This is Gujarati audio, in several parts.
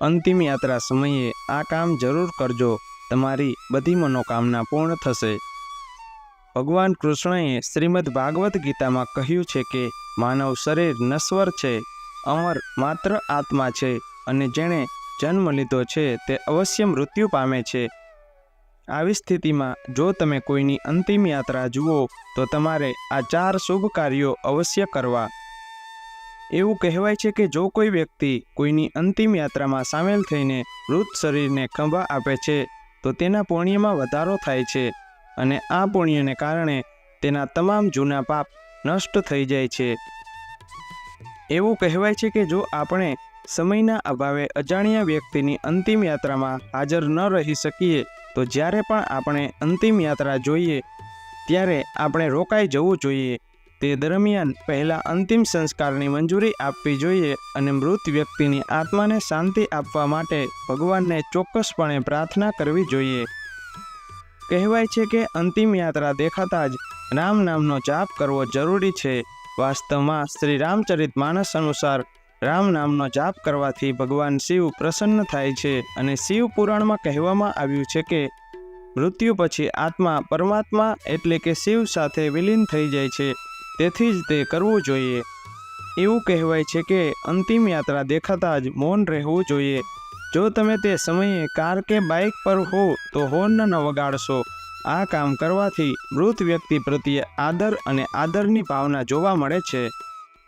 અંતિમ યાત્રા સમયે આ કામ જરૂર કરજો. તમારી બધી મનોકામના પૂર્ણ થશે. ભગવાન કૃષ્ણએ શ્રીમદ ભાગવત ગીતામાં કહ્યું છે કે, માનવ શરીર નશ્વર છે, અમર માત્ર આત્મા છે અને જેણે જન્મ લીધો છે તે અવશ્ય મૃત્યુ પામે છે. આવી સ્થિતિમાં જો તમે કોઈની અંતિમ યાત્રા જુઓ, તો તમારે આ ચાર શુભ કાર્યો અવશ્ય કરવા. એવું કહેવાય છે કે જો કોઈ વ્યક્તિ કોઈની અંતિમ યાત્રામાં સામેલ થઈને મૃત શરીરને ખંભા આપે છે, તો તેના પુણ્યમાં વધારો થાય છે અને આ પુણ્યને કારણે તેના તમામ જૂના પાપ નષ્ટ થઈ જાય છે. એવું કહેવાય છે કે જો આપણે સમયના અભાવે અજાણ્યા વ્યક્તિની અંતિમ યાત્રામાં હાજર ન રહી શકીએ, તો જ્યારે પણ આપણે અંતિમ યાત્રા જોઈએ, ત્યારે આપણે રોકાઈ જવું જોઈએ. તે દરમિયાન પહેલાં અંતિમ સંસ્કારની મંજૂરી આપવી જોઈએ અને મૃત વ્યક્તિની આત્માને શાંતિ આપવા માટે ભગવાનને ચોક્કસપણે પ્રાર્થના કરવી જોઈએ. કહેવાય છે કે અંતિમ યાત્રા દેખાતા જ રામ નામનો જાપ કરવો જરૂરી છે. વાસ્તવમાં શ્રી રામચરિત માનસ અનુસાર રામ નામનો જાપ કરવાથી ભગવાન શિવ પ્રસન્ન થાય છે અને શિવ પુરાણમાં કહેવામાં આવ્યું છે કે મૃત્યુ પછી આત્મા પરમાત્મા એટલે કે શિવ સાથે વિલીન થઈ જાય છે. તેથી જ તે કરવું જોઈએ. એવું કહેવાય છે કે અંતિમ યાત્રા દેખાતા જ મૌન રહેવું જોઈએ. જો તમે તે સમયે કાર કે બાઇક પર હો, તો હોર્ન ન વગાડશો. આ કામ કરવાથી મૃત વ્યક્તિ પ્રત્યે આદર અને આદરની ભાવના જોવા મળે છે.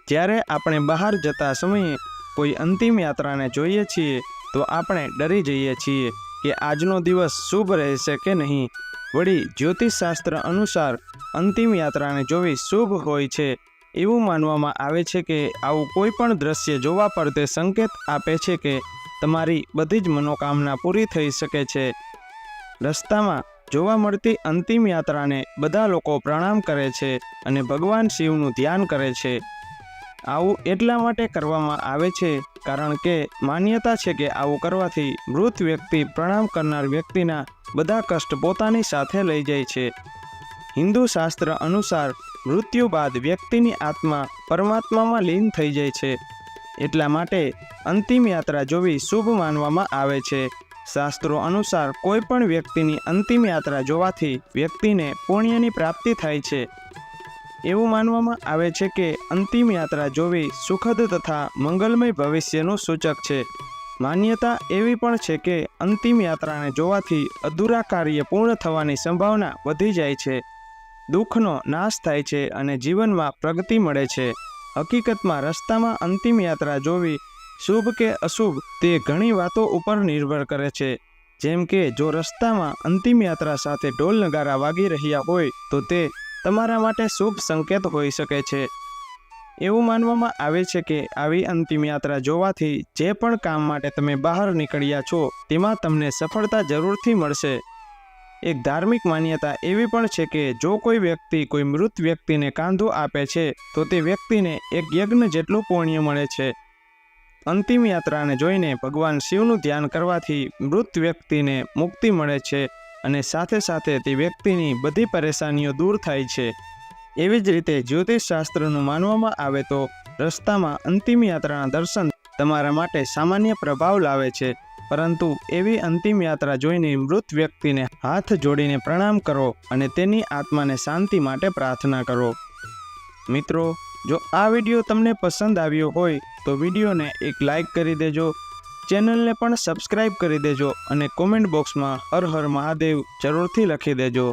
જ્યારે આપણે બહાર જતા સમયે કોઈ અંતિમ યાત્રાને જોઈએ છીએ, તો આપણે ડરી જઈએ છીએ કે આજનો દિવસ શુભ રહેશે કે નહીં. વળી જ્યોતિષશાસ્ત્ર અનુસાર અંતિમ યાત્રાને જોવી શુભ હોય છે. એવું માનવામાં આવે છે કે આવું કોઈ પણ દ્રશ્ય જોવા પર તે સંકેત આપે છે કે તમારી બધી જ મનોકામના પૂરી થઈ શકે છે. રસ્તામાં જોવા મળતી અંતિમ યાત્રાને બધા લોકો પ્રણામ કરે છે અને ભગવાન શિવનું ધ્યાન કરે છે. આવું એટલા માટે કરવામાં આવે છે કારણ કે માન્યતા છે કે આવું કરવાથી મૃત વ્યક્તિ પ્રણામ કરનાર વ્યક્તિના બધા કષ્ટ પોતાની સાથે લઈ જાય છે. હિન્દુ શાસ્ત્ર અનુસાર મૃત્યુ બાદ વ્યક્તિની આત્મા પરમાત્મામાં લીન થઈ જાય છે. એટલા માટે અંતિમ યાત્રા જોવી શુભ માનવામાં આવે છે. શાસ્ત્રો અનુસાર કોઈ પણ વ્યક્તિની અંતિમ યાત્રા જોવાથી વ્યક્તિને પુણ્યની પ્રાપ્તિ થાય છે. એવું માનવામાં આવે છે કે અંતિમ યાત્રા જોવી સુખદ તથા મંગલમય ભવિષ્યનું સૂચક છે. માન્યતા એવી પણ છે કે અંતિમ યાત્રાને જોવાથી અધૂરા કાર્ય પૂર્ણ થવાની સંભાવના વધી જાય છે. દુઃખનો નાશ થાય છે અને જીવનમાં પ્રગતિ મળે છે. હકીકતમાં રસ્તામાં અંતિમ યાત્રા જોવી શુભ કે અશુભ તે ઘણી વાતો ઉપર નિર્ભર કરે છે. જેમ કે, જો રસ્તામાં અંતિમ યાત્રા સાથે ઢોલ નગારા વાગી રહ્યા હોય, તો તે તમારા માટે શુભ સંકેત હોઈ શકે છે. એવું માનવામાં આવે છે કે આવી અંતિમ યાત્રા જોવાથી જે પણ કામ માટે તમે બહાર નીકળ્યા છો, તેમાં તમને સફળતા જરૂરથી મળશે. એક ધાર્મિક માન્યતા એવી પણ છે કે જો કોઈ વ્યક્તિ કોઈ મૃત વ્યક્તિને કાંધો આપે છે, તો તે વ્યક્તિને એક યજ્ઞ જેટલું પુણ્ય મળે છે. અંતિમ યાત્રાને જોઈને ભગવાન શિવનું ધ્યાન કરવાથી મૃત વ્યક્તિને મુક્તિ મળે છે અને સાથે સાથે તે વ્યક્તિની બધી પરેશાનીઓ દૂર થાય છે. એવી જ રીતે જ્યોતિષશાસ્ત્રનું માનવામાં આવે તો રસ્તામાં અંતિમ યાત્રાના દર્શન તમારા માટે સામાન્ય પ્રભાવ લાવે છે. પરંતુ એવી અંતિમ યાત્રા જોઈને મૃત વ્યક્તિને હાથ જોડીને પ્રણામ કરો અને તેની આત્માને શાંતિ માટે પ્રાર્થના કરો. મિત્રો, જો આ વીડિયો તમને પસંદ આવ્યો હોય, તો વિડીયોને એક લાઈક કરી દેજો, ચેનલને પણ સબસ્ક્રાઈબ કરી દેજો અને કોમેન્ટ બોક્સમાં હર હર મહાદેવ જરૂરથી લખી દેજો.